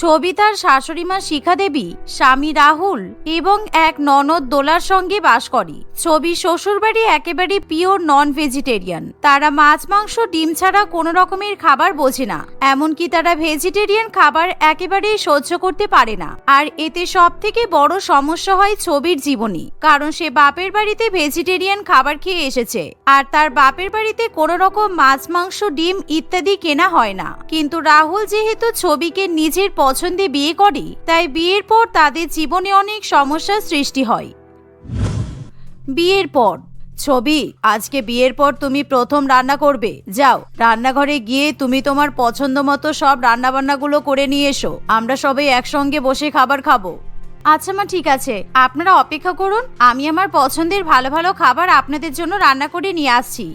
ছবি তার শাশুড়ি মা শিখা দেবী, স্বামী রাহুল এবং এক ননদ দোলার সঙ্গে বাস করে। ছবি শ্বশুরবাড়ি একেবারে পিওর নন ভেজিটেরিয়ান তারা মাছ, মাংস, ডিম ছাড়া কোনো রকমের খাবার বোঝে না। এমনকি তারা ভেজিটেরিয়ান খাবার একেবারেই সহ্য করতে পারে না। আর এতে সব থেকে বড় সমস্যা হয় ছবির জীবনী। কারণ সে বাপের বাড়িতে ভেজিটেরিয়ান খাবার খেয়ে এসেছে। আর তার বাপের বাড়িতে কোনো রকম মাছ, মাংস, ডিম ইত্যাদি কেনা হয় না। কিন্তু রাহুল যেহেতু ছবিকে নিজের পছন্দে বিয়ে করে, তাই বিয়ের পর তাদের জীবনে অনেক সমস্যার সৃষ্টি হয়। বিয়ের পর। ছবি, আজকে বিয়ের পর তুমি প্রথম রান্না করবে। যাও, রান্নাঘরে গিয়ে তুমি তোমার পছন্দ মতো সব রান্নাবান্নাগুলো করে নিয়ে এসো। আমরা সবাই একসঙ্গে বসে খাবার খাব। আচ্ছা মা, ঠিক আছে। আপনারা অপেক্ষা করুন, আমি আমার পছন্দের ভালো ভালো খাবার আপনাদের জন্য রান্না করে নিয়ে আসছি।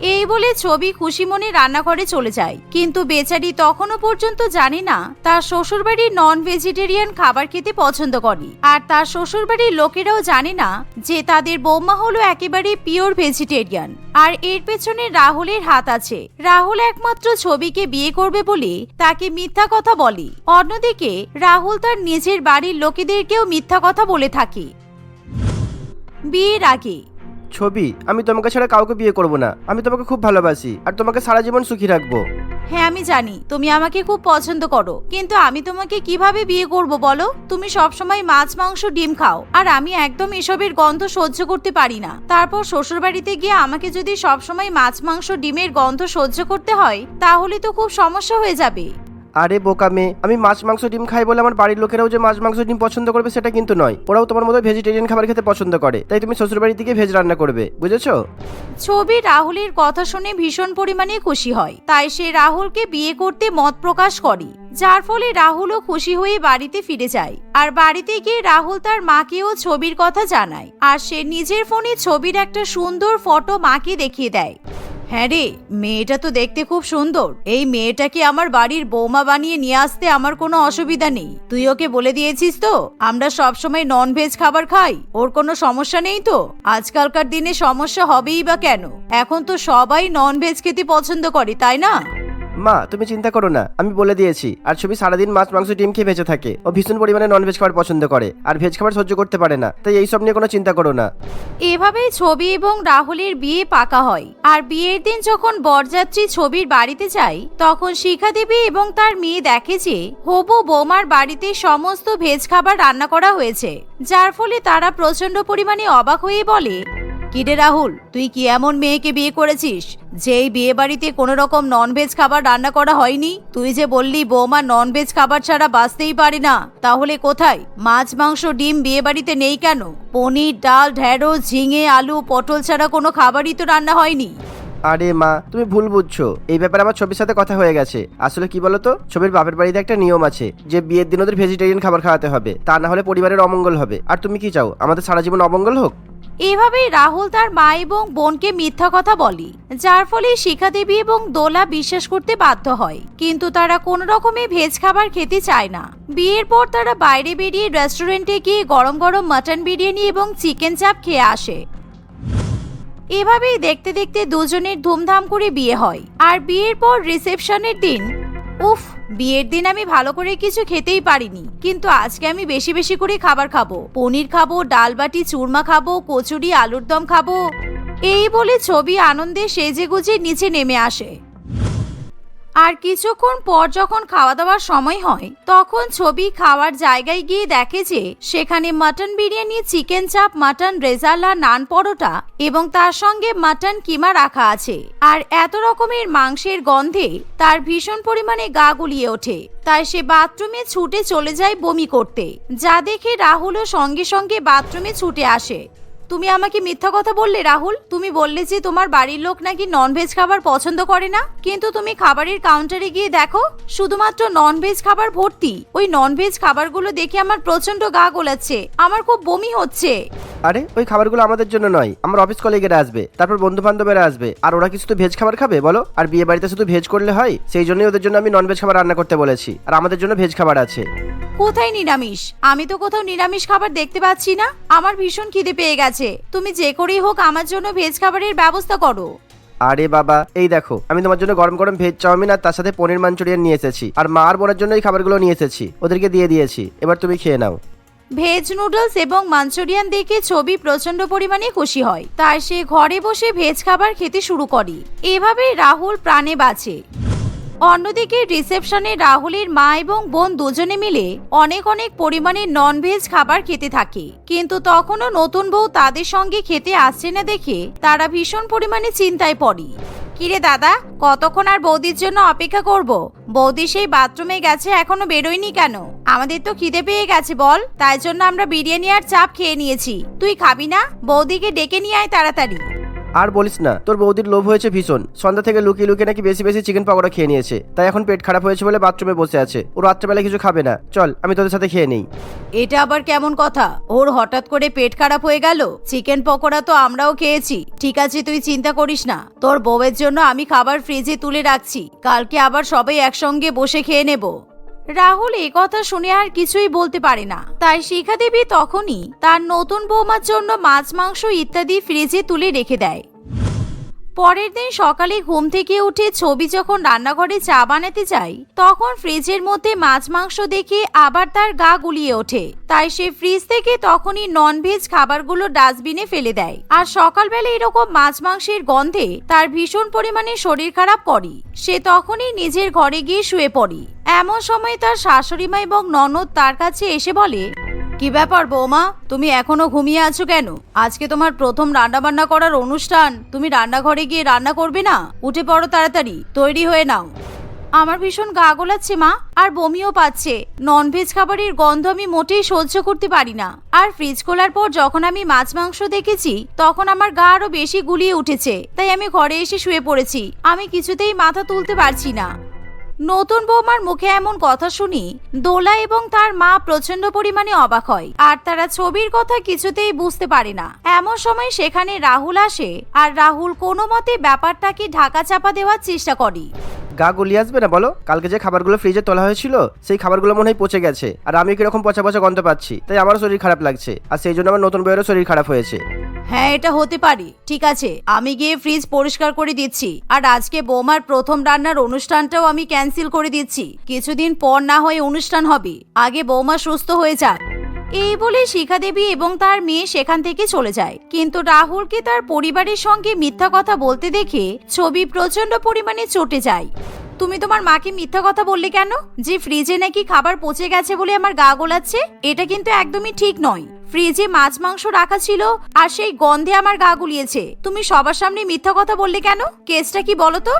এই বলে ছবি খুশি মনে রান্নাঘরে চলে যায়। কিন্তু বেচারি তখনও পর্যন্ত জানে না, তার শ্বশুরবাড়ির নন ভেজিটেরিয়ান খাবার খেতে পছন্দ করে। আর তার শ্বশুরবাড়ির লোকেরাও জানে না যে তাদের বৌমা হলো একেবারে পিওর ভেজিটেরিয়ান আর এর পেছনে রাহুলের হাত আছে। রাহুল একমাত্র ছবিকে বিয়ে করবে বলে তাকে মিথ্যা কথা বলে। অন্যদিকে রাহুল তার নিজের বাড়ির লোকেদেরকেও মিথ্যা কথা বলে থাকে। বিয়ের আগে ছবি, আমি তোমাকে ছাড়া কাউকে বিয়ে করব না। আমি তোমাকে খুব ভালোবাসি, আর তোমাকে সারা জীবন সুখী রাখব। হ্যাঁ আমি জানি, তুমি আমাকে খুব পছন্দ করো, কিন্তু আমি তোমাকে কীভাবে বিয়ে করব বলো? তুমি সবসময় মাছ, মাংস, ডিম খাও, আর আমি একদম এসবের গন্ধ সহ্য করতে পারি না। তারপর শ্বশুরবাড়িতে গিয়ে আমাকে যদি সবসময় মাছ, মাংস, ডিমের গন্ধ সহ্য করতে হয়, তাহলে তো খুব সমস্যা হয়ে যাবে। আরে বোকা মেয়ে, আমি মাছ, মাংস, ডিম খাই বলে আমার বাড়ির লোকেরাও যে মাছ, মাংস, ডিম পছন্দ করবে সেটা কিন্তু নয়। ওরাও তোমার মতো ভেজিটেরিয়ান খাবার খেতে পছন্দ করে। তাই তুমি শ্বশুর শ্বশুরবাড়ি থেকে ভেজ রান্না করবে, বুঝেছ? ছবি রাহুলের কথা শুনে ভীষণ পরিমাণে খুশি হয়। তাই সে রাহুলকে বিয়ে করতে মত প্রকাশ করে। যার ফলে রাহুলও খুশি হয়ে বাড়িতে ফিরে যায়। আর বাড়িতে গিয়ে রাহুল তার মাকেও ছবির কথা জানায়। আর সে নিজের ফোনে ছবির একটা সুন্দর ফটো মাকে দেখিয়ে দেয়। হ্যাঁ রে, মেয়েটা তো দেখতে খুব সুন্দর। এই মেয়েটাকে আমার বাড়ির বৌমা বানিয়ে নিয়ে আসতে আমার কোনো অসুবিধা নেই। তুই ওকে বলে দিয়েছিস তো, আমরা সবসময় নন ভেজ খাবার খাই, ওর কোনো সমস্যা নেই তো? আজকালকার দিনে সমস্যা হবেই বা কেন? এখন তো সবাই নন ভেজ খেতে পছন্দ করে, তাই না? মা, তুমি চিন্তা করো না, আমি বলে দিয়েছি। আর ছবি সারাদিন মাছ, মাংস, ডিম খেয়ে বেঁচে থাকে। ও ভীষণ পরিমাণে নন ভেজ খাবার পছন্দ করে, আর ভেজ খাবার সহ্য করতে পারে না। তাই এইসব নিয়ে কোনো চিন্তা করো না। এভাবেই ছবি এবং রাহুলের বিয়ে পাকা হয়। আর বিয়ের দিন যখন বরযাত্রী ছবির বাড়িতে যায়, তখন শিখা দেবী এবং তার মেয়ে দেখে যে হবু বৌমার বাড়িতে সমস্ত ভেজ খাবার রান্না করা হয়েছে। যার ফলে তারা প্রচণ্ড পরিমাণে অবাক হয়ে বলে কিরে রাহুল? তুই কি এমন মেয়েকে বিয়ে করেছিস? যেই বিয়ে বাড়িতে কোনো রকম ননভেজ খাবার রান্না করা হয়নি? তুই যে বললি বৌমা ননভেজ খাবার ছাড়া বাঁচতেই পারে না, তাহলে কোথায়? মাছ, মাংস, ডিম বিয়ে বাড়িতে নেই কেন? পনির, ডাল ঢেঁড়স ঝিঙে, আলু, পটল ছাড়া কোনো খাবারই তো রান্না হয়নি। আরে মা, তুমি ভুল বুঝছ। এই ব্যাপারে আমার ছবির সাথে কথা হয়ে গেছে। আসলে কি বলতো? ছবির বাপের বাড়িতে একটা নিয়ম আছে যে বিয়ের দিন ওদের ভেজিটেরিয়ান খাবার খাওয়াতে হবে। তা না হলে পরিবারের অমঙ্গল হবে। আর তুমি কি চাও? আমাদের সারা জীবন অমঙ্গল হোক? এভাবেই রাহুল তার মা এবং বোনকে মিথ্যা কথা বলে, যার ফলে শিখা দেবী এবং দোলা বিশ্বাস করতে বাধ্য হয়। কিন্তু তারা কোনো রকমে ভেজ খাবার খেতে চায় না। বিয়ের পর তারা বাইরে বেরিয়ে রেস্টুরেন্টে গিয়ে গরম গরম মাটন বিরিয়ানি এবং চিকেন চাপ খেয়ে আসে। এভাবেই দেখতে দেখতে দুজনের ধুমধাম করে বিয়ে হয়। আর বিয়ের পর রিসেপশনের দিন উফ, বিয়ের দিন আমি ভালো করে কিছু খেতেই পারিনি। কিন্তু আজকে আমি বেশি বেশি করে খাবার খাব। পনির খাব, ডাল বাটি, চুরমা খাব, কচুরি, আলুর দম খাব। এই বলে ছবি আনন্দে সেজে গুজে নিচে নেমে আসে। আর কিছুক্ষণ পর যখন খাওয়া দাওয়ার সময় হয়, তখন ছবি খাওয়ার জায়গায় গিয়ে দেখে যে সেখানে mutton biryani, chicken chaap, mutton rezala, naan paratha এবং তার সঙ্গে মাটন কিমা রাখা আছে। আর এত রকমের মাংসের গন্ধে তার ভীষণ পরিমাণে গা গুলিয়ে ওঠে। তাই সে বাথরুমে ছুটে চলে যায় বমি করতে। যা দেখে রাহুলও সঙ্গে সঙ্গে বাথরুমে ছুটে আসে। তুমি আমাকে মিথ্যা কথা বললে রাহুল? তুমি বললে যে তোমার বাড়ির লোক নাকি ননভেজ খাবার পছন্দ করে না? কিন্তু তুমি খাবারের কাউন্টারে গিয়ে দেখো শুধুমাত্র ননভেজ খাবার ভর্তি। ওই ননভেজ খাবারগুলো দেখে আমার প্রচণ্ড গা গোলাচ্ছে। আমার খুব বমি হচ্ছে। আরে ওই খাবারগুলো আমাদের জন্য নয়। আমার অফিস কলিগেরা আসবে তারপর বন্ধু বান্ধবেরা আসবে। আর ওরা কি শুধু ভেজ খাবার খাবে বলো? আর বিয়ে বাড়িতে শুধু ভেজ করলে হয়? সেই জন্যই ওদের জন্য আমি নন ভেজ খাবার রান্না করতে বলেছি। আর আমাদের জন্য ভেজ খাবার আছে। কোথায় নিরামিষ? আমি তো কোথাও নিরামিষ খাবার দেখতে পাচ্ছি না। আমার ভীষণ খিদে পেয়ে গেছে। তুমি যে করেই হোক আমার জন্য ভেজ খাবারের ব্যবস্থা করো। আরে বাবা এই দেখো আমি তোমার জন্য গরম গরম ভেজ চাউমিন আর তার সাথে পনির মাঞ্চুরিয়ান নিয়ে এসেছি। আর মা আর বোনের জন্য এই খাবারগুলো নিয়ে এসেছি। ওদেরকে দিয়ে দিয়েছি। এবার তুমি খেয়ে নাও। ভেজ নুডলস এবং মাঞ্চুরিয়ান দেখে ছবি প্রচণ্ড পরিমাণে খুশি হয়। তাই সে ঘরে বসে ভেজ খাবার খেতে শুরু করে। এভাবেই রাহুল প্রাণে বাঁচে। অন্যদিকে রিসেপশনে রাহুলের মা এবং বোন দুজনে মিলে অনেক অনেক পরিমাণে ননভেজ খাবার খেতে থাকে। কিন্তু তখনও নতুন বউ তাদের সঙ্গে খেতে আসছে না দেখে তারা ভীষণ পরিমাণে চিন্তায় পড়ে। কিরে দাদা, কতক্ষণ আর বৌদির জন্য অপেক্ষা করব? বৌদি সেই বাথরুমে গেছে, এখনও বেরোয়নি কেন? আমাদের তো খিদে পেয়ে গেছে বল, তাই জন্য আমরা বিরিয়ানি আর চাপ খেয়ে নিয়েছি। তুই খাবি না? বৌদিকে ডেকে নিয়ে আয় তাড়াতাড়ি। আর বলিস না, তোর বৌদির লোভ হয়েছে ভীষণ। সন্ধ্যা থেকে লুকিয়ে লুকিয়ে নাকি বেশি বেশি চিকেন পকোড়া খেয়ে নিয়েছে। তাই এখন পেট খারাপ হয়েছে বলে বাথরুমে বসে আছে। ও রাত্রেবেলা কিছু খাবে না। চল, আমি তোদের সাথে খেয়ে নেই। এটা আবার কেমন কথা? ওর হঠাৎ করে পেট খারাপ হয়ে গেল? চিকেন পকোড়া তো আমরাও খেয়েছি। ঠিক আছে, তুই চিন্তা করিস না। তোর বউয়ের জন্য আমি খাবার ফ্রিজে তুলে রাখছি। কালকে আবার সবাই একসঙ্গে বসে খেয়ে নেব। রাহুল এ কথা শুনে আর কিছুই বলতে পারে না। তাই শিখা দেবী তখনই তার নতুন বৌমার জন্য মাছ, মাংস ইত্যাদি ফ্রিজে তুলে রেখে দেয়। পরের দিন সকালে ঘুম থেকে উঠে ছবি যখন রান্নাঘরে চা বানাতে যায় তখন ফ্রিজের মধ্যে মাছ মাংস দেখে আবার তার গা গুলিয়ে ওঠে। তাই সে ফ্রিজ থেকে তখনই ননভেজ খাবারগুলো ডাস্টবিনে ফেলে দেয়। আর সকালবেলা এরকম মাছ মাংসের গন্ধে তার ভীষণ পরিমাণে শরীর খারাপ করে। সে তখনই নিজের ঘরে গিয়ে শুয়ে পড়ে। এমন সময় তার শাশুড়িমা এবং ননদ তার কাছে এসে বলে কি ব্যাপার বৌমা? তুমি এখনও ঘুমিয়ে আছো কেন? আজকে তোমার প্রথম রান্না বান্না করার অনুষ্ঠান। তুমি রান্নাঘরে গিয়ে রান্না করবে না? উঠে পড়ো তাড়াতাড়ি, তৈরি হয়ে নাও। আমার ভীষণ গা গোলাচ্ছে, মা, আর বমিও পাচ্ছে। ননভেজ খাবারের গন্ধ আমি মোটেই সহ্য করতে পারি না। আর ফ্রিজ খোলার পর যখন আমি মাছ মাংস দেখেছি, তখন আমার গা আরও বেশি গুলিয়ে উঠেছে। তাই আমি ঘরে এসে শুয়ে পড়েছি। আমি কিছুতেই মাথা তুলতে পারছি না। নতুন বৌমার মুখে এমন কথা শুনি, দোলা এবং তার মা প্রচণ্ড পরিমাণে অবাক হয়, আর তারা ছবির কথা কিছুতেই বুঝতে পারে না। এমন সময় সেখানে রাহুল আসে, আর রাহুল কোনো মতে ব্যাপারটাকে ঢাকা চাপা দেওয়ার চেষ্টা করে। গা গুলিয়ে আসবে না বলো? কালকে যে খাবারগুলো ফ্রিজে তোলা হয়েছিল, সেই খাবারগুলো মনে হয় পচে গেছে, আর আমি কীরকম পচা পচা গন্ধ পাচ্ছি, তাই আমারও শরীর খারাপ লাগছে, আর সেই জন্য আমার নতুন বইয়েরও শরীর খারাপ হয়েছে। হ্যাঁ এটা হতে পারে। ঠিক আছে, আমি গিয়ে ফ্রিজ পরিষ্কার করে দিচ্ছি। আর আজকে বৌমার প্রথম রান্নার অনুষ্ঠানটাও আমি ক্যান্সেল করে দিচ্ছি। কিছুদিন পর না হয়ে অনুষ্ঠান হবে। আগে বৌমা সুস্থ হয়ে যাক। এই বলে শিখা দেবী এবং তার মেয়ে সেখান থেকে চলে যায়। কিন্তু রাহুলকে তার পরিবারের সঙ্গে মিথ্যা কথা বলতে দেখে ছবি প্রচণ্ড পরিমাণে চটে যায়। তুমি তোমার মাকে মিথ্যা কথা বললে কেন? যে ফ্রিজে নাকি খাবার পচে গেছে বলে আমার গা গোলাচ্ছে, এটা কিন্তু একদমই ঠিক নয়। ফ্রিজে মাছ মাংস রাখা ছিল আর সেই গন্ধে আমার গা গুলিয়েছে। তুমি সবার সামনে মিথ্যা কথা বললে কেন? কেসটা কি বলো তো?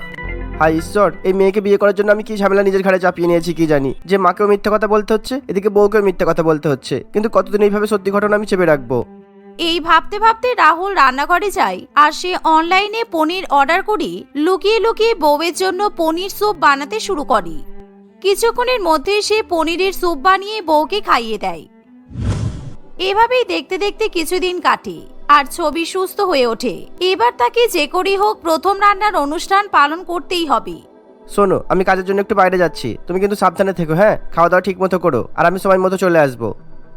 হাই ঈশ্বর, এই মেয়েকে বিয়ে করার জন্য আমি কি ঝামেলা নিজের ঘাড়ে চাপিয়ে নিয়েছি কি জানি? যে মাকেও মিথ্যা কথা বলতে হচ্ছে, এদিকে বউকেও মিথ্যা কথা বলতে হচ্ছে। কিন্তু কতদিন এইভাবে সত্যি ঘটনা আমি চেপে রাখব? এই ভাবতে ভাবতে রাহুল রান্নাঘরে যায় আর সে অনলাইনে পনির অর্ডার করে লুকিয়ে লুকিয়ে বউয়ের জন্য পনির স্যুপ বানাতে শুরু করে। কিছুক্ষণের মধ্যে সে পনিরের স্যুপ বানিয়ে বউকে খাইয়ে দেয়। এভাবেই দেখতে দেখতে কিছুদিন কাটে আর ছবি সুস্থ হয়ে ওঠে। এবার তাকে যে করেই হোক প্রথম রান্নার অনুষ্ঠান পালন করতেই হবে। শোনো, আমি কাজের জন্য একটু বাইরে যাচ্ছি। তুমি কিন্তু সাবধানে থেকো হ্যাঁ? খাওয়া দাওয়া ঠিক মতো করো, আর আমি সময় মতো চলে আসব।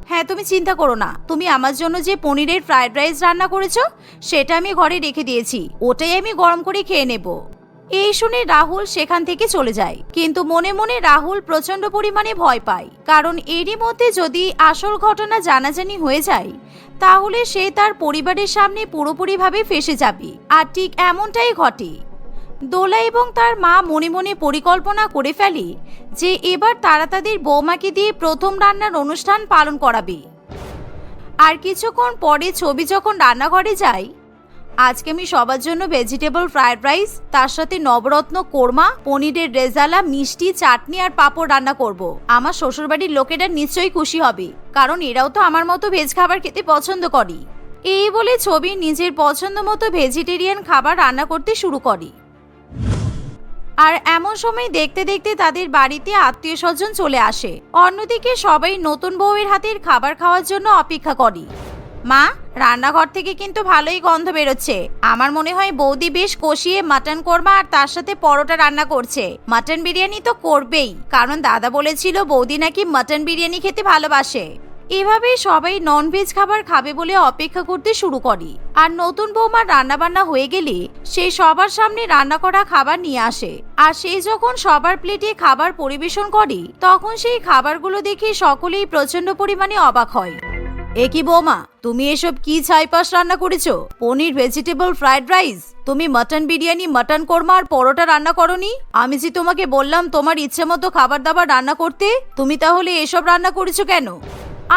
হ্যাঁ তুমি চিন্তা করো না। তুমি আমার জন্য যে পনিরের ফ্রাইড রাইস রান্না করেছ, সেটা আমি ঘরে রেখে দিয়েছি। ওটাই আমি গরম করে খেয়ে নেব। এই শুনে রাহুল সেখান থেকে চলে যায়। কিন্তু মনে মনে রাহুল প্রচণ্ড পরিমাণে ভয় পায়। কারণ এরই মধ্যে যদি আসল ঘটনা জানাজানি হয়ে যায়, তাহলে সে তার পরিবারের সামনে পুরোপুরিভাবে ফেসে যাবে। আর ঠিক এমনটাই ঘটে। দোলা এবং তার মা মনে মনে পরিকল্পনা করে ফেলে যে এবার তারা তাদের বৌমাকে দিয়ে প্রথম রান্নার অনুষ্ঠান পালন করাবে। আর কিছুক্ষণ পরে ছবি যখন রান্নাঘরে যায়, আজকে আমি সবার জন্য ভেজিটেবল ফ্রায়েড রাইস তার সাথে নবরত্ন কোরমা, পনিরের রেজালা, মিষ্টি, চাটনি আর পাঁপড় রান্না করব। আমার শ্বশুরবাড়ির লোকেরা নিশ্চয়ই খুশি হবে, কারণ এরাও তো আমার মতো ভেজ খাবার খেতে পছন্দ করে। এই বলে ছবি নিজের পছন্দ মতো ভেজিটেরিয়ান খাবার রান্না করতে শুরু করে। আর এমন সময় দেখতে দেখতে তাদের বাড়িতে আত্মীয় স্বজন চলে আসে। অন্যদিকে সবাই নতুন বউয়ের হাতের খাবার খাওয়ার জন্য অপেক্ষা করে। মা, রান্নাঘর থেকে কিন্তু ভালোই গন্ধ বেরোচ্ছে। আমার মনে হয় বৌদি বেশ কষিয়ে মাটন কোরমা আর তার সাথে পরোটা রান্না করছে। মাটন বিরিয়ানি তো করবেই। কারণ দাদা বলেছিল বৌদি নাকি মাটন বিরিয়ানি খেতে ভালোবাসে। এভাবেই সবাই ননভেজ খাবার খাবে বলে অপেক্ষা করতে শুরু করে। আর নতুন বৌমার রান্নাবান্না হয়ে গেলে সে সবার সামনে রান্না করা খাবার নিয়ে আসে। আর সে যখন সবার প্লেটে খাবার পরিবেশন করে, তখন সেই খাবারগুলো দেখে সকলেই প্রচণ্ড পরিমাণে অবাক হয়। এ কি বৌমা, তুমি এসব কি ছাইপাস রান্না করেছ? পনির ভেজিটেবল ফ্রাইড রাইস তুমি মটন বিরিয়ানি মটন কোরমা আর পরোটা রান্না করনি? আমি যে তোমাকে বললাম তোমার ইচ্ছে মতো খাবার দাবার রান্না করতে, তুমি তাহলে এসব রান্না করেছ কেন?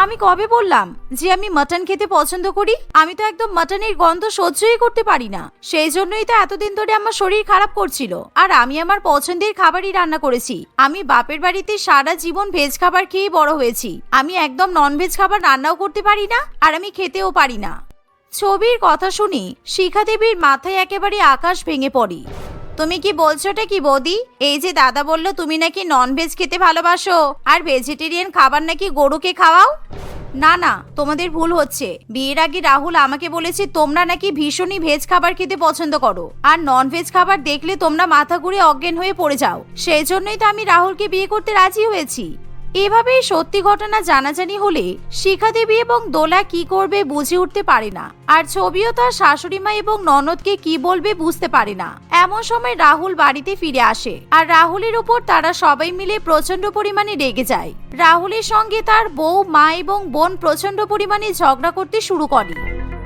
আমি কবে বললাম যে আমি মাটন খেতে পছন্দ করি? আমি তো একদম মাটনের গন্ধ সহ্যই করতে পারি না। সেই জন্যই তো এতদিন ধরে আমার শরীর খারাপ করছিল। আর আমি আমার পছন্দের খাবারই রান্না করেছি। আমি বাপের বাড়িতে সারা জীবন ভেজ খাবার খেয়ে বড় হয়েছি। আমি একদম নন ভেজ খাবার রান্নাও করতে পারি না, আর আমি খেতেও পারি না। ছবির কথা শুনি শিখা দেবীর মাথায় একেবারে আকাশ ভেঙে পড়ি। তুমি কি বলছোটা কি, বৌদি? এই যে দাদা বলল তুমি নাকি নন ভেজ খেতে ভালোবাসো। আর ভেজিটেরিয়ান খাবার নাকি গরুকে খাওয়াও? না না, তোমাদের ভুল হচ্ছে। বিয়ের আগে রাহুল আমাকে বলেছে তোমরা নাকি ভীষণই ভেজ খাবার খেতে পছন্দ করো। আর নন ভেজ খাবার দেখলে তোমরা মাথা ঘুরে অজ্ঞান হয়ে পড়ে যাও। সেই জন্যই তো আমি রাহুলকে বিয়ে করতে রাজি হয়েছি। এভাবেই সত্যি ঘটনা জানাজানি হলে শিখা দেবী এবং দোলা কি করবে বুঝে উঠতে পারে না। আর ছবিও তার শাশুড়ি মা এবং ননদকে কি বলবে বুঝতে পারে না। এমন সময় রাহুল বাড়িতে ফিরে আসে। আর রাহুলের উপর তারা সবাই মিলে প্রচণ্ড পরিমাণে রেগে যায়। রাহুলের সঙ্গে তার বউ, মা এবং বোন প্রচণ্ড পরিমাণে ঝগড়া করতে শুরু করে।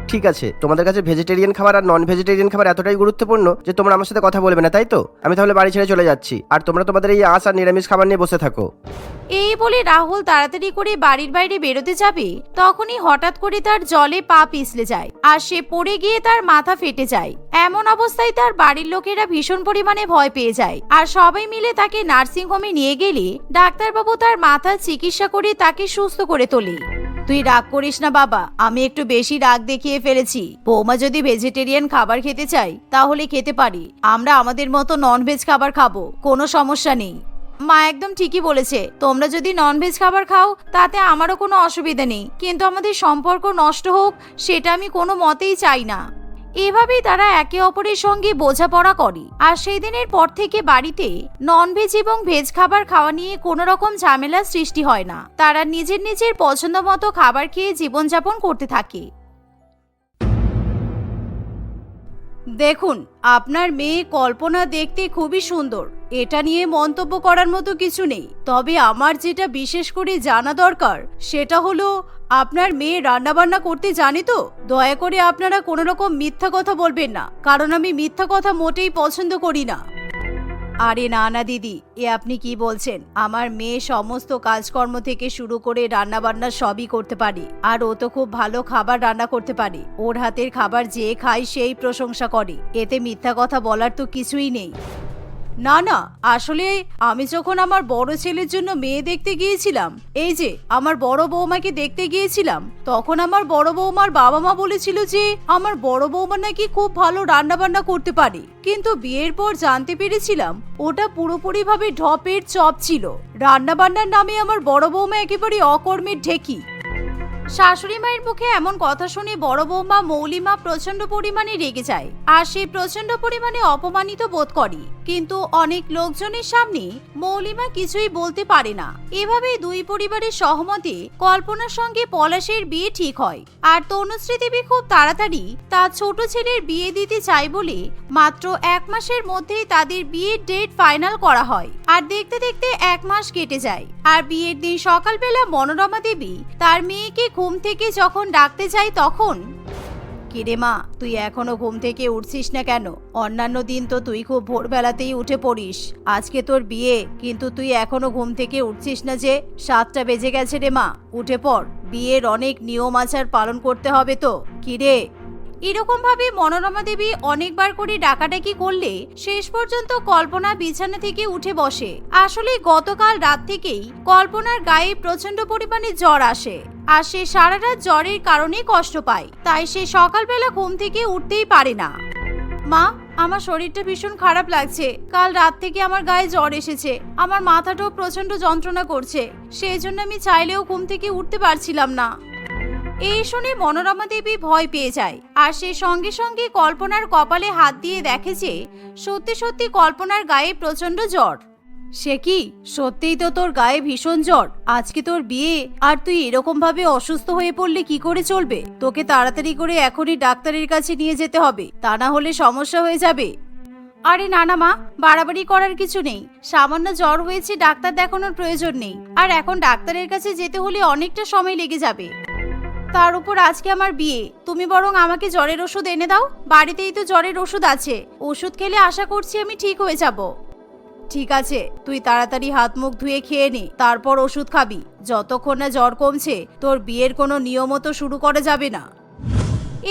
ঠিক আছে, তোমাদের কাছে ভেজিটেরিয়ান খাবার আর নন ভেজিটেরিয়ান খাবার এতটাই গুরুত্বপূর্ণ যে তোমরা আমার সাথে কথা বলবে না, তাই তো? আমি তাহলে বাড়ি ছেড়ে চলে যাচ্ছি। আর তোমরা তোমাদের এই আঁশ আর নিরামিষ খাবার নিয়ে বসে থাকো। এই বলে রাহুল তাড়াতাড়ি করে বাড়ির বাইরে বেরোতে যাবে। তখনই হঠাৎ করে তার জলে পা পিছলে যায় আর সে পড়ে গিয়ে তার মাথা ফেটে যায়। এমন অবস্থায় তার বাড়ির লোকেরা ভীষণ পরিমাণে ভয় পেয়ে যায় আর সবাই মিলে তাকে নার্সিং হোমে নিয়ে গেলে ডাক্তারবাবু তার মাথার চিকিৎসা করে তাকে সুস্থ করে তোলে। তুই রাগ করিস না বাবা, আমি একটু বেশি রাগ দেখিয়ে ফেলেছি। বৌমা যদি ভেজিটেরিয়ান খাবার খেতে চাই তাহলে খেতে পারি। আমরা আমাদের মতো নন ভেজ খাবার খাব, কোনো সমস্যা নেই। মা একদম ঠিকই বলেছে। তোমরা যদি ননভেজ খাবার খাও, তাতে আমারও কোনো অসুবিধা নেই। কিন্তু আমাদের সম্পর্ক নষ্ট হোক, সেটা আমি কোনো মতেই চাই না। এভাবেই তারা একে অপরের সঙ্গে বোঝাপড়া করে। আর সেই দিনের পর থেকে বাড়িতে ননভেজ এবং ভেজ খাবার খাওয়া নিয়ে কোনো রকম ঝামেলার সৃষ্টি হয় না। তারা নিজের নিজের পছন্দ মতো খাবার খেয়ে জীবনযাপন করতে থাকে। দেখুন, আপনার মেয়ে কল্পনা দেখতে খুবই সুন্দর। এটা নিয়ে মন্তব্য করার মতো কিছু নেই। তবে আমার যেটা বিশেষ করে জানা দরকার, সেটা হলো, আপনার মেয়ে রান্নাবান্না করতে জানে তো? দয়া করে আপনারা কোনো রকম মিথ্যা কথা বলবেন না। কারণ আমি মিথ্যা কথা মোটেই পছন্দ করি না। আরে না না দিদি, এ আপনি কি বলছেন? আমার মেয়ে সমস্ত কাজকর্ম থেকে শুরু করে রান্না বান্না সবই করতে পারে, আর ও তো খুব ভালো খাবার রান্না করতে পারে। ওর হাতের খাবার যে খায় সেই প্রশংসা করে, এতে মিথ্যা কথা বলার তো কিছুই নেই। না না, আসলে আমি যখন আমার বড় ছেলের জন্য মেয়ে দেখতে গিয়েছিলাম, এই যে আমার বড় বৌমাকে দেখতে গিয়েছিলাম, তখন আমার বড় বৌমার বাবা মা বলেছিল যে আমার বড় বৌমা নাকি খুব ভালো রান্না বান্না করতে পারে। কিন্তু বিয়ের পর জানতে পেরেছিলাম, ওটা পুরোপুরি ভাবে ঢপের চপ ছিল। রান্না বান্নার নামে আমার বড় বৌমা একেবারে অকর্মের ঢেকি। শাশুড়ি মায়ের মুখে এমন কথা শুনে বড় বৌমা মৌলিমা প্রচণ্ড পরিমাণে রেগে যায় আর সে প্রচণ্ড পরিমাণে অপমানিত বোধ করে। কিন্তু অনেক লোকজনের সামনে মৌলিমা কিছুই বলতে পারে না। এভাবে দুই পরিবারের সহমতে কল্পনার সঙ্গে পলাশের বিয়ে ঠিক হয়। আর তনুশ্রী দেবী খুব তাড়াতাড়ি তার ছোট ছেলের বিয়ে দিতে চায় বলে মাত্র এক মাসের মধ্যেই তাদের বিয়ের ডেট ফাইনাল করা হয়। আর দেখতে দেখতে এক মাস কেটে যায়। আর বিয়ের দিন সকালবেলা মনোরমা দেবী তার মেয়েকে ঘুম থেকে যখন ডাকতে যাই তখন, কিরে মা, তুই এখনও ঘুম থেকে উঠছিস না কেন? অন্যান্য দিন তো তুই খুব ভোরবেলাতেই উঠে পড়িস। আজকে তোর বিয়ে, কিন্তু তুই এখনও ঘুম থেকে উঠছিস না যে। সাতটা বেজে গেছে রে মা, উঠে পড়। বিয়ের অনেক নিয়ম আচার পালন করতে হবে তো। কিরে এরকম ভাবে মনোরমা দেবী অনেকবার করে ডাকাডাকি করলে শেষ পর্যন্ত কল্পনা বিছানা থেকে উঠে বসে। আসলে গতকাল রাত থেকেই কল্পনার গায়ে প্রচণ্ড পরিমাণে জ্বর আসে আর সে সারা রাত জ্বরের কারণে কষ্ট পায়, তাই সে সকালবেলা ঘুম থেকে উঠতেই পারে না। মা, আমার শরীরটা ভীষণ খারাপ লাগছে। কাল রাত থেকে আমার গায়ে জ্বর এসেছে। আমার মাথাটাও প্রচণ্ড যন্ত্রণা করছে। সেই জন্য আমি চাইলেও ঘুম থেকে উঠতে পারছিলাম না। এই শুনে মনোরমা দেবী ভয় পেয়ে যায়। আর সে সঙ্গে সঙ্গে কল্পনার কপালে হাত দিয়ে দেখে যে সত্যি সত্যি কল্পনার গায়ে প্রচণ্ড জ্বর। সে কি? সত্যিই তো তোর গায়ে ভীষণ জ্বর। আজকে তোর বিয়ে। আর তুই এরকম ভাবে অসুস্থ হয়ে পড়লে কি করে চলবে? তোকে তাড়াতাড়ি করে এখনই ডাক্তারের কাছে নিয়ে যেতে হবে। তা না হলে সমস্যা হয়ে যাবে। আরে না না মা, বাড়াবাড়ি করার কিছু নেই। সামান্য জ্বর হয়েছে, ডাক্তার দেখানোর প্রয়োজন নেই। আর এখন ডাক্তারের কাছে যেতে হলে অনেকটা সময় লেগে যাবে। তার উপর আজকে আমার বিয়ে। তুমি বরং আমাকে জ্বরের ওষুধ এনে দাও। বাড়িতেই তো জ্বরের ওষুধ আছে। ওষুধ খেলে আশা করছি আমি ঠিক হয়ে যাব। ঠিক আছে, তুই তাড়াতাড়ি হাত মুখ ধুয়ে খেয়ে নে, তারপর ওষুধ খাবি। যতক্ষণ না জ্বর কমছে, তোর বিয়ের কোনো নিয়মও তো শুরু করা যাবে না।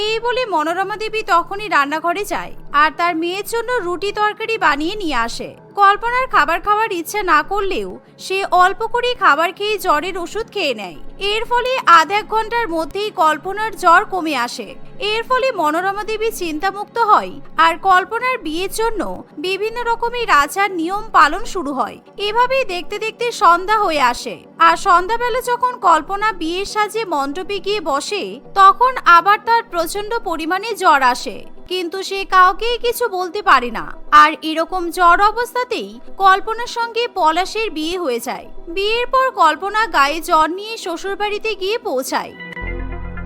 এই বলে মনোরমা দেবী তখনই রান্নাঘরে যায়, আর তার মেয়ের জন্য রুটি তরকারি বানিয়ে নিয়ে আসে। কল্পনার খাবার খাওয়ার ইচ্ছা না করলেও সে অল্প করে খাবার খেয়ে জ্বরের ওষুধ খেয়ে নেয়। এর ফলে আধ এক ঘণ্টার মধ্যেই কল্পনার জ্বর কমে আসে। এর ফলে মনোরমা দেবী চিন্তামুক্ত হয় আর কল্পনার বিয়ের জন্য বিভিন্ন রকমের আচার নিয়ম পালন শুরু হয়। এভাবেই দেখতে দেখতে সন্ধ্যা হয়ে আসে আর সন্ধ্যাবেলা যখন কল্পনা বিয়ের সাজে মণ্ডপে গিয়ে বসে, তখন আবার তার প্রচণ্ড পরিমাণে জ্বর আসে। কিন্তু সে কাউকেই কিছু বলতে পারে না। আর এরকম জ্বর অবস্থাতেই কল্পনার সঙ্গে পলাশের বিয়ে হয়ে যায়। বিয়ের পর কল্পনা গায়ে জ্বর নিয়ে শ্বশুরবাড়িতে গিয়ে পৌঁছায়।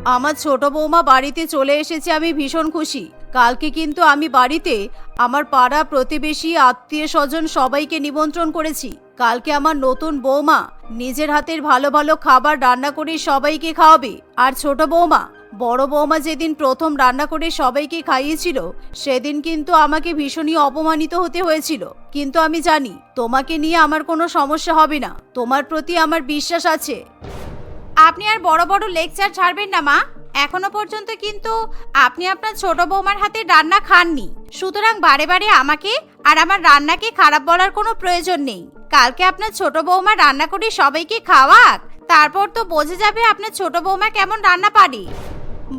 আমার ছোট বৌমা বাড়িতে চলে এসেছে, আমি ভীষণ খুশি। কালকে কিন্তু আমি বাড়িতে আমার পাড়া প্রতিবেশী, আত্মীয় স্বজন সবাইকে নিমন্ত্রণ করেছি। কালকে আমার নতুন বৌমা নিজের হাতের ভালো ভালো খাবার রান্না করে সবাইকে খাওয়াবে। আর ছোট বৌমা বড় বৌমা যেদিন প্রথম রান্না করে সবাইকে খাইয়েছিল, সেদিন কিন্তু আমাকে ভীষণই অপমানিত হতে হয়েছিল। কিন্তু আমি জানি, তোমাকে নিয়ে আমার কোনো সমস্যা হবে না। তোমার প্রতি আমার বিশ্বাস আছে। আপনি আর বড় বড় লেকচার ছাড়বেন না, মা। এখনও পর্যন্ত কিন্তু আপনি আপনার ছোট বৌমার হাতে রান্না খাননি। সুতরাং বারে বারে আমাকে আর আমার রান্নাকে খারাপ বলার কোনো প্রয়োজন নেই। কালকে আপনার ছোট বৌমা রান্না করে সবাইকে খাওয়াক, তারপর তো বোঝা যাবে আপনার ছোট বৌমা কেমন রান্না পারে।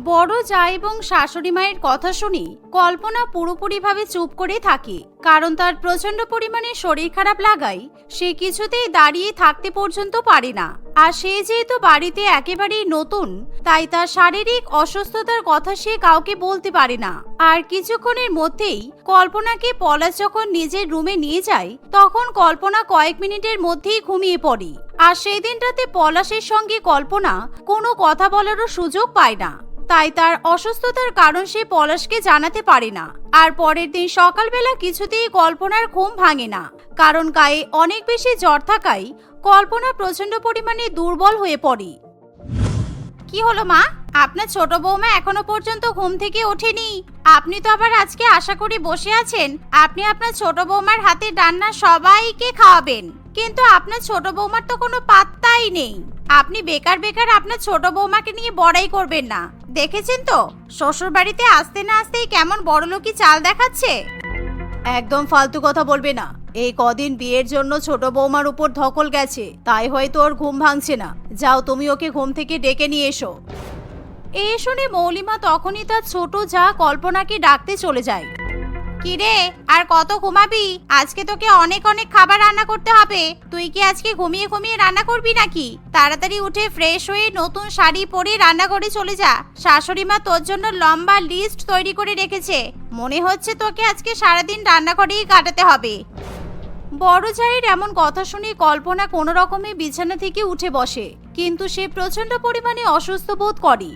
বড় যা এবং শাশুড়ি মায়ের কথা শুনে, কল্পনা পুরোপুরিভাবে চুপ করে থাকে, কারণ তার প্রচণ্ড পরিমাণে শরীর খারাপ লাগায় সে কিছুতেই দাঁড়িয়ে থাকতে পর্যন্ত পারে না। আর সে যেহেতু বাড়িতে একেবারেই নতুন, তাই তার শারীরিক অসুস্থতার কথা সে কাউকে বলতে পারে না। আর কিছুক্ষণের মধ্যেই কল্পনাকে পলাশ যখন নিজের রুমে নিয়ে যায়, তখন কল্পনা কয়েক মিনিটের মধ্যেই ঘুমিয়ে পড়ে। আর সেই দিনটাতে পলাশের সঙ্গে কল্পনা কোনো কথা বলারও সুযোগ পায় না। তাই তার অসুস্থতার কারণ সে পলাশকে জানাতে পারে না। আর পরের দিন সকালবেলা কিছুতেই কল্পনার ঘুম ভাঙে না। কারণ গায়ে অনেক বেশি জ্বর থাকায় কল্পনা প্রচণ্ড পরিমাণে দুর্বল হয়ে পড়ে। কি হলো মা? আপনার ছোট বৌমা এখনও পর্যন্ত ঘুম থেকে ওঠেনি। আপনি তো আবার আজকে আশা করি বসে আছেন। আপনি আপনার ছোট বৌমার হাতে রান্না সবাইকে খাওয়াবেন। কিন্তু আপনার ছোট বৌমার তো কোনো পাত্তাই নেই। আপনি বেকার বেকার আপনার ছোট বৌমাকে নিয়ে বড়াই করবেন না। দেখেছেন তো? শ্বশুর বাড়িতে আসতে না আসতেই কেমন বড়লোকি চাল দেখাচ্ছে? একদম ফালতু কথা বলবে না। এই কদিন বিয়ের জন্য ছোট বৌমার উপর ধকল গেছে, তাই হয়তো ওর ঘুম ভাঙছে না। যাও, তুমি ওকে ঘুম থেকে ডেকে নিয়ে এসো। এ শুনে মৌলিমা তখনই তার ছোট যা কল্পনাকে ডাকতে চলে যায়। কিরে, আর কত ঘুমাবি? আজকে তোকে অনেক অনেক খাবার রান্না করতে হবে। তুই কি আজকে ঘুমিয়ে ঘুমিয়ে রান্না করবি নাকি? তাড়াতাড়ি উঠে ফ্রেশ হয়ে নতুন শাড়ি পরে রান্নাঘরে চলে যা। শাশুড়ি মা তোর জন্য লম্বা লিস্ট তৈরি করে রেখেছে। মনে হচ্ছে তোকে আজকে সারাদিন রান্নাঘরেই কাটাতে হবে। বড় জায়ের এমন কথা শুনে কল্পনা কোনো রকমে বিছানা থেকে উঠে বসে, কিন্তু সে প্রচণ্ড পরিমাণে অসুস্থ বোধ করে।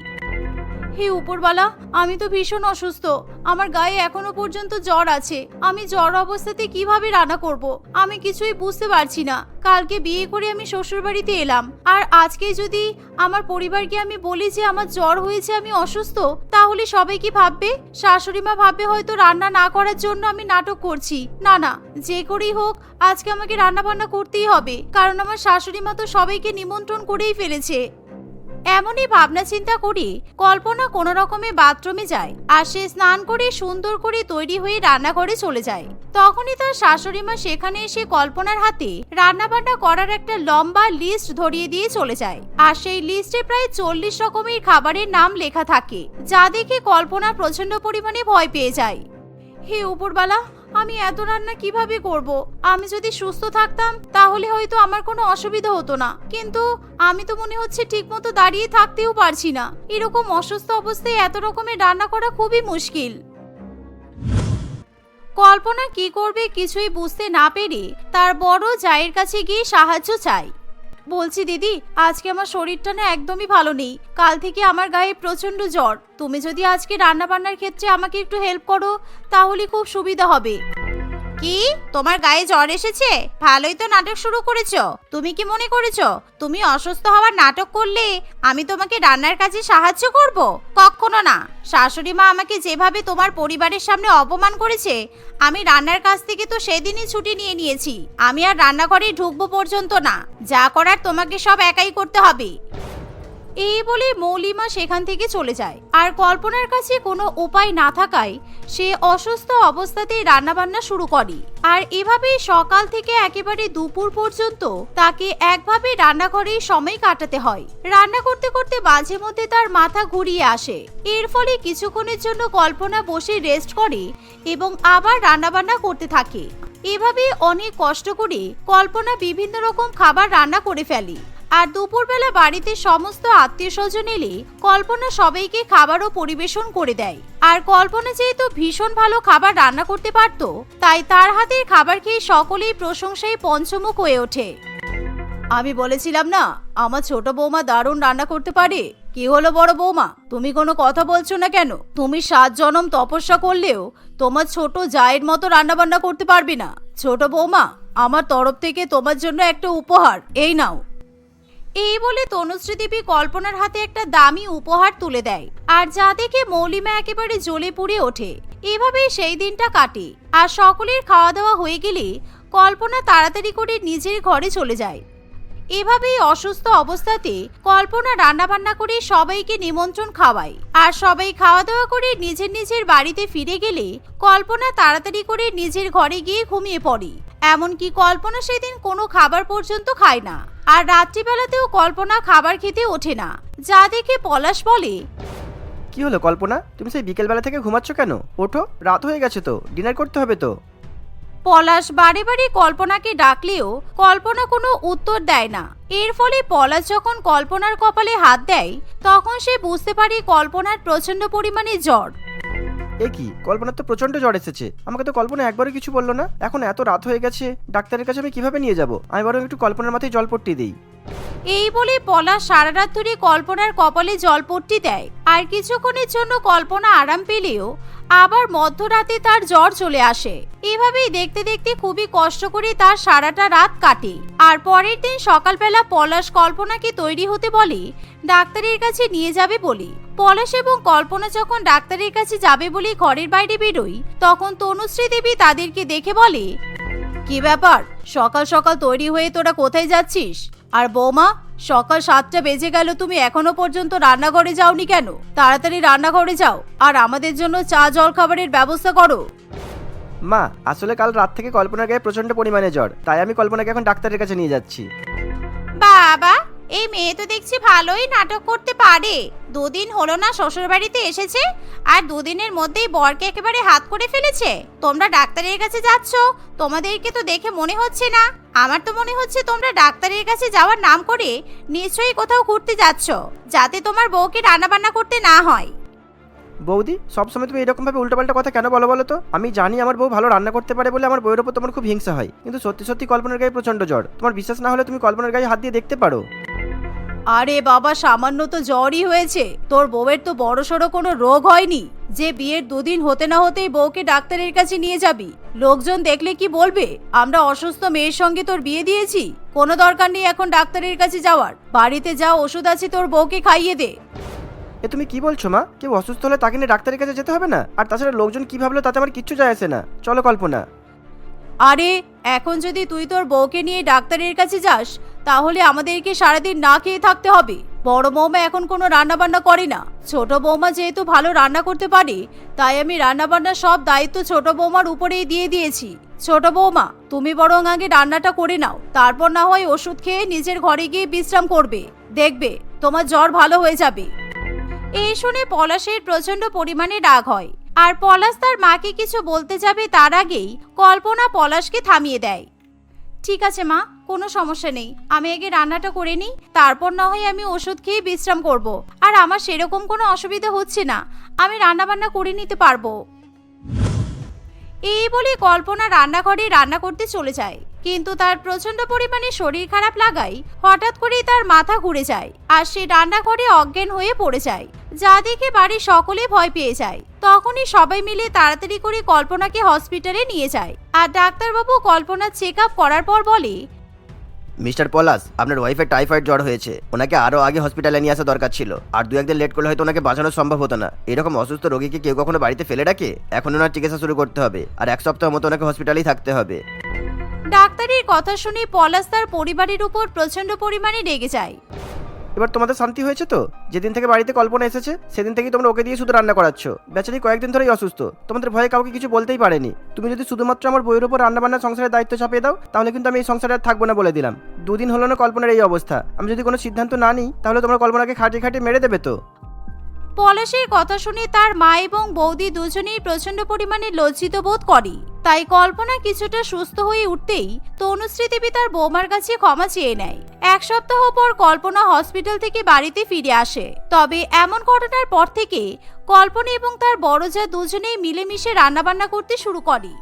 হে উপরওয়ালা, আমি তো ভীষণ অসুস্থ। আমার গায়ে এখনও পর্যন্ত জ্বর আছে। আমি জ্বর অবস্থাতে কীভাবে রান্না করব? আমি কিছুই বুঝতে পারছি না। কালকে বিয়ে করে আমি শ্বশুর বাড়িতে এলাম। আর আজকে যদি আমার পরিবারকে আমি বলি যে আমার জ্বর হয়েছে, আমি অসুস্থ, তাহলে সবাই কি ভাববে? শাশুড়ি মা ভাববে হয়তো রান্না না করার জন্য আমি নাটক করছি। না না, যে করেই হোক, আজকে আমাকে রান্না বান্না করতেই হবে। কারণ আমার শাশুড়ি মা তো সবাইকে নিমন্ত্রণ করেই ফেলেছে। এমনই ভাবনা চিন্তা করি, কল্পনা কোনো রকমে বাথরুমে যায় আর সে স্নান করে সুন্দর করে তৈরি হয়ে রান্নাঘরে চলে যায়। তখনই তার শাশুড়ি মা সেখানে এসে কল্পনার হাতে রান্নাবান্না করার একটা লম্বা লিস্ট ধরিয়ে দিয়ে চলে যায়। আর সেই লিস্টে প্রায় চল্লিশ রকমের খাবারের নাম লেখা থাকে, যা দেখে কল্পনা প্রচণ্ড পরিমাণে ভয় পেয়ে যায়। হে উপরবালা আমি এত রান্না কীভাবে করব? আমি যদি সুস্থ থাকতাম, তাহলে হয়তো আমার কোনো অসুবিধা হতো না। কিন্তু আমি তো মনে হচ্ছে ঠিকমতো দাঁড়িয়ে থাকতেও পারছি না। এরকম অসুস্থ অবস্থায় এত রকমের রান্না করা খুবই মুশকিল। কল্পনা কি করবে কিছুই বুঝতে না পেরে তার বড় জায়ের কাছে গিয়ে সাহায্য চায়। বলছি দিদি, আজকে আমার শরীরটা না একদমই ভালো নেই। কাল থেকে আমার গায়ে প্রচণ্ড জ্বর। তুমি যদি আজকে রান্না বান্নার ক্ষেত্রে আমাকে একটু হেল্প করো, তাহলে খুব সুবিধা হবে। কি? তোমার গায়ে জ্বর এসেছে? ভালোই তো নাটক শুরু করেছ। তুমি কি মনে করেছ? তুমি অসুস্থ হওয়ার নাটক করলে আমি তোমাকে রান্নার কাজে সাহায্য করব? কখনো না। শাশুড়ি মা আমাকে যেভাবে তোমার পরিবারের সামনে অপমান করেছে, আমি রান্নার কাছ থেকে তো সেদিনই ছুটি নিয়ে নিয়েছি। আমি আর রান্নাঘরে ঢুকবো পর্যন্ত না। যা করার তোমাকে সব একাই করতে হবে। এই বলে মৌলিমা সেখান থেকে চলে যায়। আর কল্পনার কাছে কোনো উপায় না থাকায় সে অসুস্থ অবস্থাতেই রান্নাবান্না শুরু করে। আর এভাবেই সকাল থেকে একেবারে দুপুর পর্যন্ত তাকে একভাবে রান্নাঘরেই সময় কাটাতে হয়। রান্না করতে করতে মাঝে মধ্যে তার মাথা ঘুরিয়ে আসে। এর ফলে কিছুক্ষণের জন্য কল্পনা বসে রেস্ট করে এবং আবার রান্নাবান্না করতে থাকে। এভাবে অনেক কষ্ট করে কল্পনা বিভিন্ন রকম খাবার রান্না করে ফেলে। আর দুপুরবেলা বাড়িতে সমস্ত আত্মীয় স্বজন এলে কল্পনা সবাইকে খাবারও পরিবেশন করে দেয়। আর কল্পনা যেহেতু ভীষণ ভালো খাবার রান্না করতে পারত, তাই তার হাতের খাবার খেয়ে সকলেই প্রশংসায় পঞ্চমুখ হয়ে ওঠে। আমি বলেছিলাম না, আমার ছোট বৌমা দারুণ রান্না করতে পারে। কি হলো বড় বৌমা? তুমি কোনো কথা বলছো না কেন? তুমি সাত জনম তপস্যা করলেও তোমার ছোট জায়ের মতো রান্না বান্না করতে পারবে না। ছোট বৌমা, আমার তরফ থেকে তোমার জন্য একটা উপহার। এই নাও। এই বলে তনুশ্রী দেবী কল্পনার হাতে একটা দামি উপহার তুলে দেয়। আর যা দেখে মৌলিমা একেবারে জ্বলে পুড়ে ওঠে। এভাবেই সেই দিনটা কাটে। আর সকলের খাওয়া দাওয়া হয়ে গেলে কল্পনা তাড়াতাড়ি করে নিজের ঘরে চলে যায়। এভাবেই অসুস্থ অবস্থাতে কল্পনা রান্নাবান্না করে সবাইকে নিমন্ত্রণ খাওয়ায়। আর সবাই খাওয়া দাওয়া করে নিজের নিজের বাড়িতে ফিরে গেলে কল্পনা তাড়াতাড়ি করে নিজের ঘরে গিয়ে ঘুমিয়ে পড়ে। এমনকি কল্পনা সেদিন কোনো খাবার পর্যন্ত খায় না। আর রাত্রিবেলাতেও কল্পনা খাবার খেতে ওঠে না। যা দেখে পলাশ বলে কি হলো কল্পনা? তুমি সেই বিকেলবেলা থেকে ঘুমাচ্ছ কেন? ওঠো রাত হয়ে গেছে তো ডিনার করতে হবে তো। পলাশ বারে বারে কল্পনাকে ডাকলেও কল্পনা কোনো উত্তর দেয় না। এর ফলে পলাশ যখন কল্পনার কপালে হাত দেয় তখন সে বুঝতে পারে কল্পনার প্রচণ্ড পরিমাণে জ্বর। এ কি? কল্পনার তো প্রচণ্ড জ্বর এসেছে। আমাকে তো কল্পনা একবারও কিছু বলল না। এখন এত রাত হয়ে গেছে, ডাক্তারের কাছে আমি কীভাবে নিয়ে যাব? আমি বরং একটু কল্পনার মাথায় জল পট্টি দিই। এই বলে পলা সারা রাত ধরে কল্পনার কপালে জলপট্টি দেয়। আর কিছুক্ষণের জন্য কল্পনা আরাম পেলেও আবার মধ্যরাতে তার জ্বর চলে আসে। এভাবেই দেখতে দেখতে খুবই কষ্ট করে তার সারাটা রাত কাটে। আর পরের দিন সকালবেলা পলাশ কল্পনাকে তৈরি হতে বলে, ডাক্তারের কাছে নিয়ে যাবে বলে। পলাশ এবং কল্পনা যখন ডাক্তারের কাছে যাবে বলে ঘরের বাইরে বেরোই তখন তনুশ্রী দেবী তাদেরকে দেখে বলে, কি ব্যাপার? সকাল সকাল তৈরি হয়ে তোরা কোথায় যাচ্ছিস? আর বৌমা সকাল সাতটা বেজে গেল তুমি এখনও পর্যন্ত রান্নাঘরে যাওনি কেন? তাড়াতাড়ি রান্নাঘরে যাও আর আমাদের জন্য চা জল খাবারের ব্যবস্থা করো। মা আসলে কাল রাত থেকে কল্পনার গায়ে প্রচণ্ড পরিমাণে জ্বর তাই আমি কল্পনাকে এখন ডাক্তারের কাছে নিয়ে যাচ্ছি। বাবা! এই মেয়ে তো দেখছি ভালোই নাটক করতে পারে। দুদিন হলো না শ্বশুর বাড়িতে এসেছে, আর দুদিনের মধ্যেই বরকে একেবারে হাত করে ফেলেছে। তোমরা ডাক্তারের কাছে যাচ্ছ, তোমাদেরকে তো দেখে মনে হচ্ছে না। আমার তো মনে হচ্ছে তোমরা ডাক্তারের কাছে যাওয়ার নাম করে নিশ্চয়ই কোথাও ঘুরতে যাচ্ছ, যাতে তোমার বউকে রান্নাবান্না করতে না হয়। বৌদি, সবসময় তুমি এরকম ভাবে উল্টোপাল্টা কথা কেন বলো বলো তো? আমি জানি আমার বউ ভালো রান্না করতে পারে বলে আমার বউয়ের ওপর তোমার খুব হিংসা হয়। কিন্তু সত্যি সত্যি কল্পনার গায়ে প্রচণ্ড জ্বর। তোমার বিশ্বাস না হলে তুমি কল্পনার গায়ে হাত দিয়ে দেখতে পারো। আরে বাবা সামান্য তো জ্বরই হয়েছে। তোর বউয়ের তো বড় সড়ো কোনো রোগ হয়নি। যে বিয়ের দুদিন হতে না হতেই বউকে ডাক্তারের কাছে নিয়ে যাবি। লোকজন দেখলে কি বলবে? আমরা অসুস্থ মেয়ের সঙ্গে তোর বিয়ে দিয়েছি। কোনো দরকার নেই এখন ডাক্তারের কাছে যাওয়ার। বাড়িতে যা ওষুধ আছে তোর বউকে খাইয়ে দে। এ তুমি কি বলছো মা? কেউ অসুস্থ হলে তাকে নিয়ে ডাক্তারের কাছে যেতে হবে না? আর তাছাড়া লোকজন কি ভাবলো তাতে আমার কিচ্ছু যায় আসে না। চলো কল্পনা। আরে এখন যদি তুই তোর বউকে নিয়ে ডাক্তারের কাছে যাস তাহলে আমাদেরকে সারাদিন না খেয়ে থাকতে হবে। বড় বৌমা এখন কোনো রান্না বান্না করে না। ছোট বৌমা যেহেতু ভালো রান্না করতে পারে, তাই আমি রান্না বান্নার সব দায়িত্ব ছোট বৌমার উপরেই দিয়ে দিয়েছি। ছোট বৌমা, তুমি বরং আগে রান্নাটা করে নাও। তারপর না হয় ওষুধ খেয়ে নিজের ঘরে গিয়ে বিশ্রাম করবে। দেখবে, তোমার জ্বর ভালো হয়ে যাবে। এই শুনে পলাশের প্রচণ্ড পরিমাণে রাগ হয়। আর পলাশ তার মাকে কিছু বলতে যাবে তার আগেই কল্পনা পলাশকে থামিয়ে দেয়। ঠিক আছে, মা, কোনো সমস্যা নেই। আমি আগে রান্নাটা করে নিই, তারপর না হয় আমি ওষুধ খেয়ে বিশ্রাম করব। আর আমার সেরকম কোনো অসুবিধা হচ্ছে না। আমি রান্না বান্না করে নিতে পারব। এই বলে কল্পনা রান্নাঘরে রান্না করতে চলে যায়। কিন্তু তার প্রচণ্ড পরিমাণে শরীর খারাপ লাগায় হঠাৎ করেই তার মাথা ঘুরে যায় আর সে রান্নাঘরে অজ্ঞান হয়ে পড়ে যায়। যা দেখে বাড়ির সকলে ভয় পেয়ে যায়। তখনই সবাই মিলে তাড়াতাড়ি করে কল্পনাকে হসপিটালে নিয়ে যায় আর ডাক্তারবাবু কল্পনার চেক আপ করার পর বলে, মিস্টার পলাশ, আপনার ওয়াইফের টাইফয়েড জ্বর হয়েছে। ওনাকে আরও আগে হসপিটালে নিয়ে আসা দরকার ছিল। আর দু একদিন লেট করলে হয়তো ওনাকে বাঁচানো সম্ভব হতো না। এরকম অসুস্থ রোগীকে কেউ কখনো বাড়িতে ফেলে রাখে এখন ওনার চিকিৎসা শুরু করতে হবে। আর এক সপ্তাহ মতো ওনাকে হসপিটালেই থাকতে হবে। ডাক্তারের কথা শুনে পলাশ তার পরিবারের উপর প্রচণ্ড পরিমাণে রেগে যায়। এবার তোমাদের শান্তি হয়েছে তো? যেদিন থেকে বাড়িতে কল্পনা এসেছে, সেদিন থেকেই তোমরা ওকে দিয়ে শুধু রান্না করাচ্ছ। বেচারি কয়েকদিন ধরেই অসুস্থ। তোমাদের ভয়ে কাউকে কিছু বলতেই পারেনি। তুমি যদি শুধুমাত্র আমার বইয়ের উপর রান্না বান্না সংসারের দায়িত্ব চাপিয়ে দাও, তাহলে কিন্তু আমি এই সংসারে আর থাকব না বলে দিলাম। দুদিন হলো না কল্পনার এই অবস্থা। আমি যদি কোনো সিদ্ধান্ত না নিই, তাহলে তোমরা কল্পনাকে খাটিয়ে খাটিয়ে মেরে দেবে তো? পলাশের কথা শুনে তার মা এবং বৌদি দুজনেই প্রচণ্ড পরিমাণে লজ্জিত বোধ করে। তাই কল্পনা কিছুটা সুস্থ হয়ে উঠতেই তনুশ্রী দেবী তার বৌমার কাছে ক্ষমা চেয়ে নেয়। এক সপ্তাহ পর কল্পনা হসপিটাল থেকে বাড়িতে ফিরে আসে। তবে এমন ঘটনার পর থেকে কল্পনা এবং তার বড় যা দুজনেই মিলেমিশে রান্নাবান্না করতে শুরু করে।